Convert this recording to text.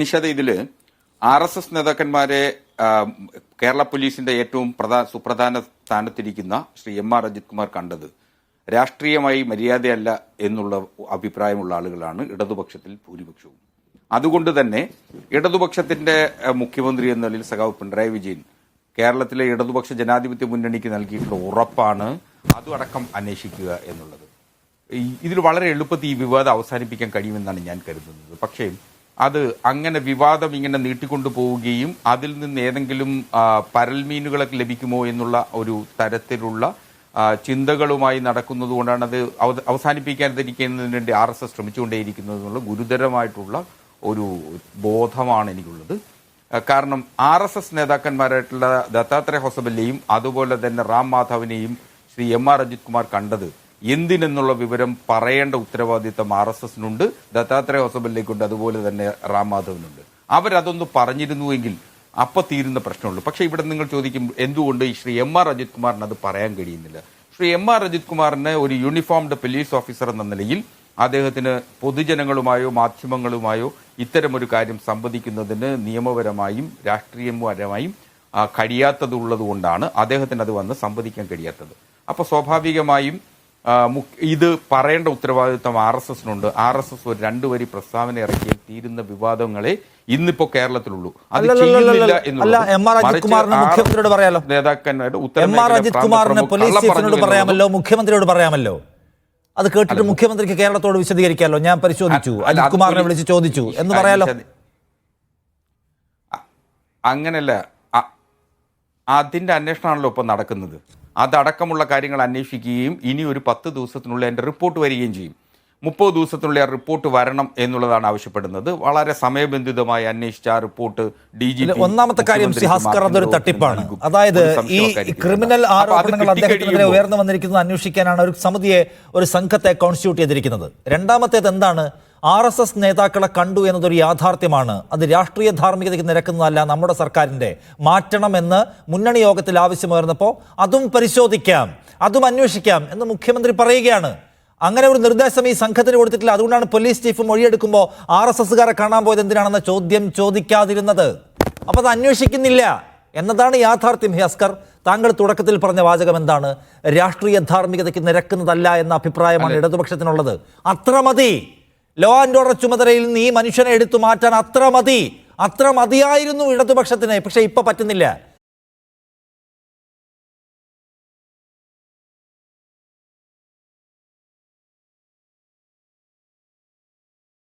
നിഷാദ ഇതിൽ R S S നേതാക്കന്മാരെ കേരള പോലീസിന്റെ ഏറ്റവും പ്രധാന സുപ്രധാന സ്ഥാനത്തിരിക്കുന്ന ശ്രീ എം ആർ അജിത് കുമാർ കണ്ടത് രാഷ്ട്രീയമായി മര്യാദയല്ല എന്നുള്ള അഭിപ്രായമുള്ള ആളുകളാണ് ഇടതുപക്ഷത്തിൽ ഭൂരിപക്ഷവും. അതുകൊണ്ട് തന്നെ ഇടതുപക്ഷത്തിന്റെ മുഖ്യമന്ത്രി എന്ന നിലയിൽ സഖാവ് പിണറായി വിജയൻ കേരളത്തിലെ ഇടതുപക്ഷ ജനാധിപത്യ മുന്നണിക്ക് നൽകിയിട്ടുള്ള ഉറപ്പാണ് അതുമടക്കം അന്വേഷിക്കുക എന്നുള്ളത്. ഇതിൽ വളരെ എളുപ്പത്തിൽ ഈ വിവാദം അവസാനിപ്പിക്കാൻ കഴിയുമെന്നാണ് ഞാൻ കരുതുന്നത്. പക്ഷേ അത് അങ്ങനെ വിവാദം ഇങ്ങനെ നീട്ടിക്കൊണ്ടു പോവുകയും അതിൽ നിന്ന് ഏതെങ്കിലും പരൽമീനുകളൊക്കെ ലഭിക്കുമോ എന്നുള്ള ഒരു തരത്തിലുള്ള ചിന്തകളുമായി നടക്കുന്നത് കൊണ്ടാണ് അത് അവ- അവസാനിപ്പിക്കാതിരിക്കുന്നതിന് ആർ എസ് എസ് ശ്രമിച്ചുകൊണ്ടേയിരിക്കുന്നത് എന്നുള്ള ഗുരുതരമായിട്ടുള്ള ഒരു ബോധമാണ് എനിക്കുള്ളത്. കാരണം ആർ എസ് എസ് നേതാക്കന്മാരായിട്ടുള്ള ദത്താത്രേയ ഹൊസബലിനെയും അതുപോലെ തന്നെ റാം മാധവിനെയും ശ്രീ എം ആർ അജിത് കുമാർ കണ്ടത് എന്തിനെന്നുള്ള വിവരം പറയേണ്ട ഉത്തരവാദിത്തം ആർ എസ് എസിനുണ്ട് ദത്താത്രേയ ഹോസബലിലേക്കുണ്ട് അതുപോലെ തന്നെ റാം മാധവനുണ്ട്. അവരതൊന്ന് പറഞ്ഞിരുന്നുവെങ്കിൽ അപ്പൊ തീരുന്ന പ്രശ്നമുള്ളൂ. പക്ഷെ ഇവിടെ നിങ്ങൾ ചോദിക്കും എന്തുകൊണ്ട് ഈ ശ്രീ എം ആർ അജിത് കുമാറിന് അത് പറയാൻ കഴിയുന്നില്ല? ശ്രീ എം ആർ അജിത് കുമാറിന് ഒരു യൂണിഫോംഡ് പോലീസ് ഓഫീസർ എന്ന നിലയിൽ അദ്ദേഹത്തിന് പൊതുജനങ്ങളുമായോ മാധ്യമങ്ങളുമായോ ഇത്തരമൊരു കാര്യം സംവദിക്കുന്നതിന് നിയമപരമായും രാഷ്ട്രീയപരമായും കഴിയാത്തതുള്ളതുകൊണ്ടാണ് കഴിയാത്തതുള്ളത് കൊണ്ടാണ് അദ്ദേഹത്തിന് അത് വന്ന് സംവദിക്കാൻ കഴിയാത്തത്. അപ്പോൾ സ്വാഭാവികമായും ഇത് പറയേണ്ട ഉത്തരവാദിത്വം ആർ എസ് എസിനുണ്ട്. ആർ എസ് എസ് ഒരു രണ്ടു വരി പ്രസ്താവന ഇറക്കിയാൽ തീരുന്ന വിവാദങ്ങളെ ഇന്നിപ്പോ കേരളത്തിലുള്ളൂ. അത് ചെയ്യുന്നില്ല മുഖ്യമന്ത്രിയോട് പറയാലോ. നേതാക്കന്മാരുടെ എം ആർ അജിത് കുമാറിന് പോലീസ് ചീഫിനോട് പറയാമല്ലോ മുഖ്യമന്ത്രിയോട് പറയാമല്ലോ? അത് കേട്ടിട്ട് മുഖ്യമന്ത്രിക്ക് കേരളത്തോട് വിശദീകരിക്കാമല്ലോ? ഞാൻ പരിശോധിച്ചു. അജിത് കുമാറിനെ വിളിച്ച് ചോദിച്ചു. എന്ന് പറയാലോ? അങ്ങനല്ല അ- അതിന്റെ അന്വേഷണമാണല്ലോ ഇപ്പോൾ നടക്കുന്നത്. അതടക്കമുള്ള കാര്യങ്ങൾ അന്വേഷിക്കുകയും ഇനി ഒരു പത്ത് ദിവസത്തിനുള്ളിൽ അതിന്റെ റിപ്പോർട്ട് വരികയും ചെയ്യും. മുപ്പത് ദിവസത്തിനുള്ളിൽ ആ റിപ്പോർട്ട് വരണം എന്നുള്ളതാണ് ആവശ്യപ്പെടുന്നത്. വളരെ സമയബന്ധിതമായി അന്വേഷിച്ച ആ റിപ്പോർട്ട് ഡി ജി ഒന്നാമത്തെ കാര്യം സിഹാസ്കർ അതൊരു തട്ടിപ്പാണ്. അതായത് ഈ ക്രിമിനൽ ആരോപണങ്ങൾ അദ്ദേഹത്തിനെതിരെ ഉയർന്നു വന്നിരിക്കുന്നത് അന്വേഷിക്കാനാണ് ഒരു സമിതിയെ ഒരു സംഘത്തെ കോൺസ്റ്റിറ്റ്യൂട്ട് ചെയ്തിരിക്കുന്നത്. രണ്ടാമത്തേത് എന്താണ്? ആർ എസ് എസ് നേതാക്കളെ കണ്ടു എന്നതൊരു യാഥാർത്ഥ്യമാണ്. അത് രാഷ്ട്രീയ ധാർമ്മികതയ്ക്ക് നിരക്കുന്നതല്ല നമ്മുടെ സർക്കാരിന്റെ. മാറ്റണമെന്ന് മുന്നണി യോഗത്തിൽ ആവശ്യമുയർന്നപ്പോൾ അതും പരിശോധിക്കാം അതും അന്വേഷിക്കാം എന്ന് മുഖ്യമന്ത്രി പറയുകയാണ്. അങ്ങനെ ഒരു നിർദ്ദേശം ഈ സംഘത്തിന് കൊടുത്തിട്ടില്ല. അതുകൊണ്ടാണ് പോലീസ് ചീഫ് മൊഴിയെടുക്കുമ്പോൾ ആർ എസ് എസ്സുകാരെ കാണാൻ പോയത് എന്തിനാണെന്ന ചോദ്യം ചോദിക്കാതിരുന്നത്. അപ്പൊ അത് അന്വേഷിക്കുന്നില്ല എന്നതാണ് യാഥാർത്ഥ്യം ഹസ്കർ താങ്കൾ തുടക്കത്തിൽ പറഞ്ഞ വാചകം എന്താണ്? രാഷ്ട്രീയ ധാർമ്മികതയ്ക്ക് നിരക്കുന്നതല്ല എന്ന അഭിപ്രായമാണ് ഇടതുപക്ഷത്തിനുള്ളത്. അത്ര മതി. ലോ ആൻഡ് ഓർഡർ ചുമതലയിൽ നിന്ന് ഈ മനുഷ്യനെ എടുത്തു മാറ്റാൻ അത്ര മതി. അത്ര മതിയായിരുന്നു ഇടതുപക്ഷത്തിന്. പക്ഷേ ഇപ്പം പറ്റുന്നില്ല.